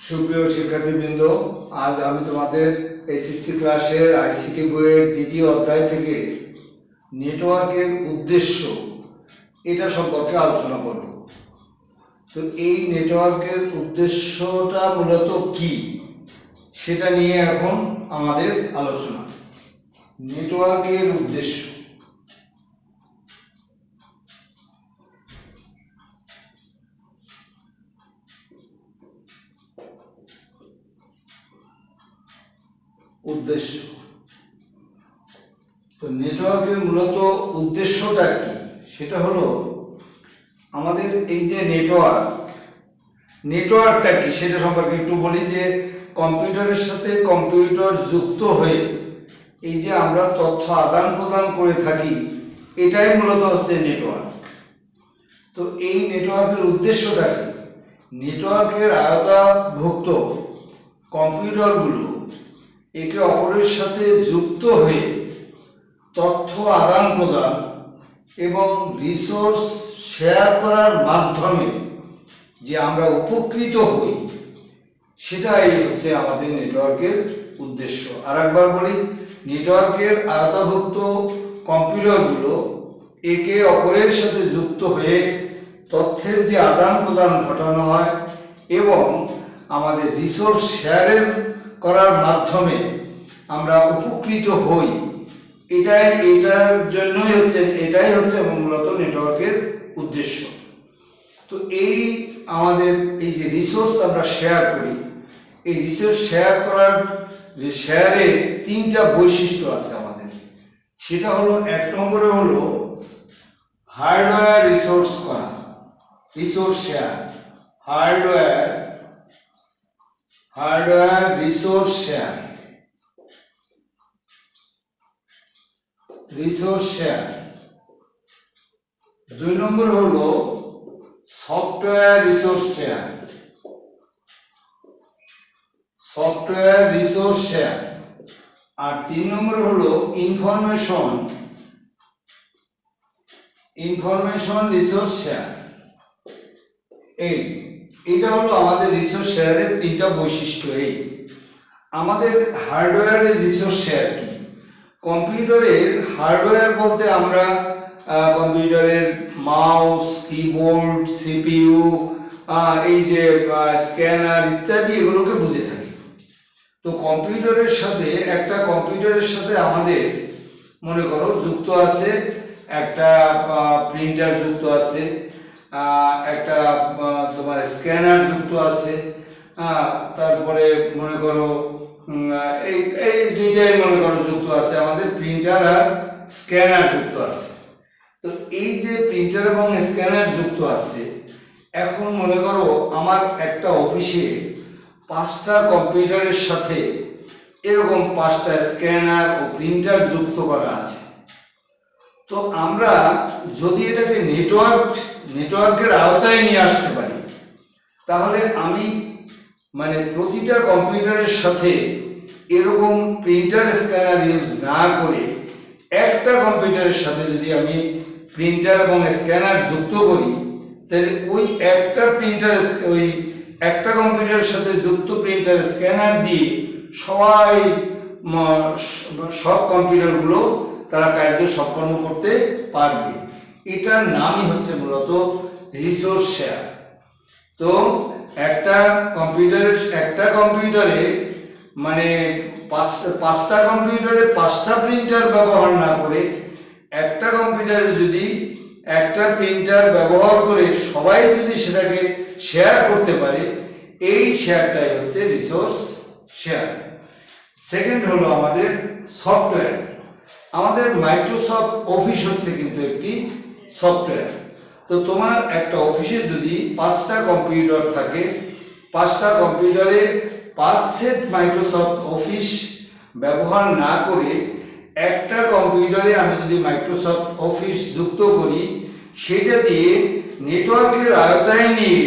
সুপ্রিয় শিক্ষার্থীবৃন্দ, আজ আমি তোমাদের এসএসসি ক্লাসের আইসিটি বইয়ের দ্বিতীয় অধ্যায় থেকে নেটওয়ার্কের উদ্দেশ্য এটা সম্পর্কে আলোচনা করব। তো এই নেটওয়ার্কের উদ্দেশ্যটা মূলত কি? সেটা নিয়ে এখন আমাদের আলোচনা। নেটওয়ার্কের উদ্দেশ্য। উদ্দেশ্য। তো নেটওয়ার্কের মূলত উদ্দেশ্যটা কি? সেটা হলো আমাদের এই যে নেটওয়ার্ক নেটওয়ার্কটা কি? সেটা সম্পর্কে একটু বলি যে কম্পিউটারের সাথে কম্পিউটার যুক্ত হয়ে এই যে আমরা তথ্য আদান প্রদান করে থাকি, এটাই মূলত হচ্ছে নেটওয়ার্ক তো এই নেটওয়ার্কের উদ্দেশ্যটা কি? নেটওয়ার্কের আয়তাভুক্ত কম্পিউটারগুলো একে অপরের সাথে যুক্ত হয়ে তথ্য আদান প্রদান এবং রিসোর্স শেয়ার করার মাধ্যমে যে আমরা উপকৃত হই, সেটাই হচ্ছে আমাদের নেটওয়ার্কের উদ্দেশ্য। আর একবার বলি নেটওয়ার্কের আয়তাভুক্ত কম্পিউটারগুলো একে অপরের সাথে যুক্ত হয়ে তথ্যের যে আদান প্রদান ঘটানো হয় এবং আমাদের রিসোর্স শেয়ারের করার মাধ্যমে আমরা উপকৃত হই। এটাই, এটার জন্যই হচ্ছে, এটাই হচ্ছে মূলত নেটওয়ার্কের উদ্দেশ্য। তো এই আমাদের এই যে রিসোর্স আমরা শেয়ার করি, এই রিসোর্স শেয়ার করার যে শেয়ারের তিনটা বৈশিষ্ট্য আছে আমাদের। সেটা হলো, এক নম্বরে হলো হার্ডওয়্যার রিসোর্স করা resource share hardware hardware, resource share. Resource share. দুই নম্বর হলো software resource share. Software resource share. আর তিন নম্বর হলো ইনফরমেশন। Information resource share. এই এটা হলো আমাদের রিসোর্স শেয়ারের তিনটা বৈশিষ্ট্য এই। আমাদের হার্ডওয়্যারের রিসোর্স শেয়ার কি? কম্পিউটারের হার্ডওয়্যার বলতে আমরা কম্পিউটারের মাউস কিবোর্ড সিপিইউ এই যে স্ক্যানার ইত্যাদি এগুলোকে বুঝে থাকি। তো কম্পিউটারের সাথে, একটা কম্পিউটারের সাথে আমাদের, মনে করো যুক্ত আছে, একটা প্রিন্টার যুক্ত আছে একটা তোমার স্ক্যানার যুক্ত আছে। তারপরে মনে করো এই এই দুইটাই মনে করো যুক্ত আছে। আমাদের প্রিন্টার আর স্ক্যানার যুক্ত আছে। তো এই যে প্রিন্টার এবং স্ক্যানার যুক্ত আছে, এখন মনে করো আমার একটা অফিসে পাঁচটা কম্পিউটারের সাথে এরকম পাঁচটা স্ক্যানার ও প্রিন্টার যুক্ত করা আছে। তো আমরা যদি এটাকে নেটওয়ার্ক নেটওয়ার্কের আওতায় নিয়ে আসতে পারি, তাহলে আমি মানে প্রতিটা কম্পিউটারের সাথে এরকম প্রিন্টার স্ক্যানার ইউজ না করে একটা কম্পিউটারের সাথে যদি আমি প্রিন্টার এবং স্ক্যানার যুক্ত করি, তাহলে ওই একটা প্রিন্টার ওই একটা কম্পিউটারের সাথে যুক্ত প্রিন্টার স্ক্যানার দিয়ে সবাই সব কম্পিউটারগুলো তারা কার্য সম্পন্ন করতে পারবে। এটার নামই হচ্ছে মূলত রিসোর্স শেয়ার তো একটা কম্পিউটারের একটা কম্পিউটারে মানে পাঁচটা পাঁচটা কম্পিউটারে পাঁচটা প্রিন্টার ব্যবহার না করে একটা কম্পিউটারে যদি একটা প্রিন্টার ব্যবহার করে সবাই যদি সেটাকে শেয়ার করতে পারে, এই শেয়ারটাই হচ্ছে রিসোর্স শেয়ার সেকেন্ড হলো আমাদের সফটওয়্যার আমাদের মাইক্রোসফট অফিস হচ্ছে কিন্তু একটি সফটওয়্যার তো তোমার একটা অফিসে যদি পাঁচটা কম্পিউটার থাকে, পাঁচটা কম্পিউটারে পাঁচ সেট মাইক্রোসফট অফিস ব্যবহার না করে একটা কম্পিউটারে আমি যদি মাইক্রোসফট অফিস যুক্ত করি, সেটা দিয়ে নেটওয়ার্কের আয়তায় নিয়ে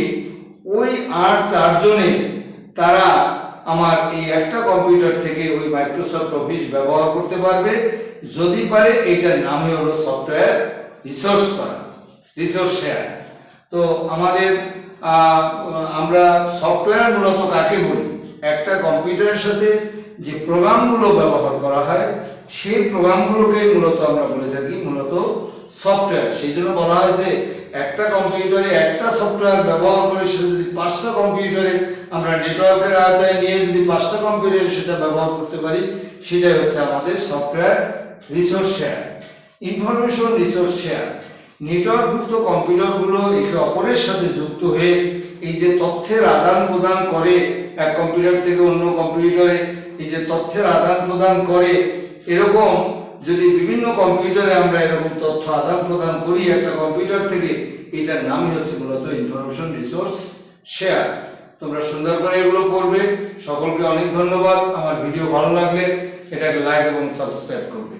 ওই আট চারজনে তারা আমার এই একটা কম্পিউটার থেকে ওই মাইক্রোসফট অফিস ব্যবহার করতে পারবে, যদি পারে এটার নামই হলো সফটওয়্যার রিসোর্স করা, রিসোর্স শেয়ার। তো আমাদের আমরা সফটওয়্যার মূলত কাকে বলি? একটা কম্পিউটারের সাথে যে প্রোগ্রামগুলো ব্যবহার করা হয়, সেই প্রোগ্রামগুলোকে মূলত আমরা বলে থাকি মূলত সফটওয়্যার। সেই জন্য বলা হয় যে কম্পিউটারে একটা সফটওয়্যার ব্যবহার করে সেটা যদি পাঁচটা কম্পিউটারে আমরা নেটওয়ার্কের আওতায় নিয়ে যদি পাঁচটা কম্পিউটারে সেটা ব্যবহার করতে পারি, সেটাই হচ্ছে আমাদের software resource share information resource share নেটওয়ার্কভুক্ত কম্পিউটারগুলো একে অপরের সাথে যুক্ত হয়ে এই যে তথ্যের আদান প্রদান করে, এক কম্পিউটার থেকে অন্য কম্পিউটারে এই যে তথ্যের আদান প্রদান করে, এরকম যদি বিভিন্ন কম্পিউটারে আমরা এরকম তথ্য আদান প্রদান করি, একটা কম্পিউটার থেকে এটার নামই হচ্ছে মূলত ইনফরমেশন রিসোর্স শেয়ার তোমরা সুন্দর করে এগুলো পড়বে। সকলকে অনেক ধন্যবাদ। আমার ভিডিও ভালো লাগলে এটাকে লাইক এবং সাবস্ক্রাইব করবে।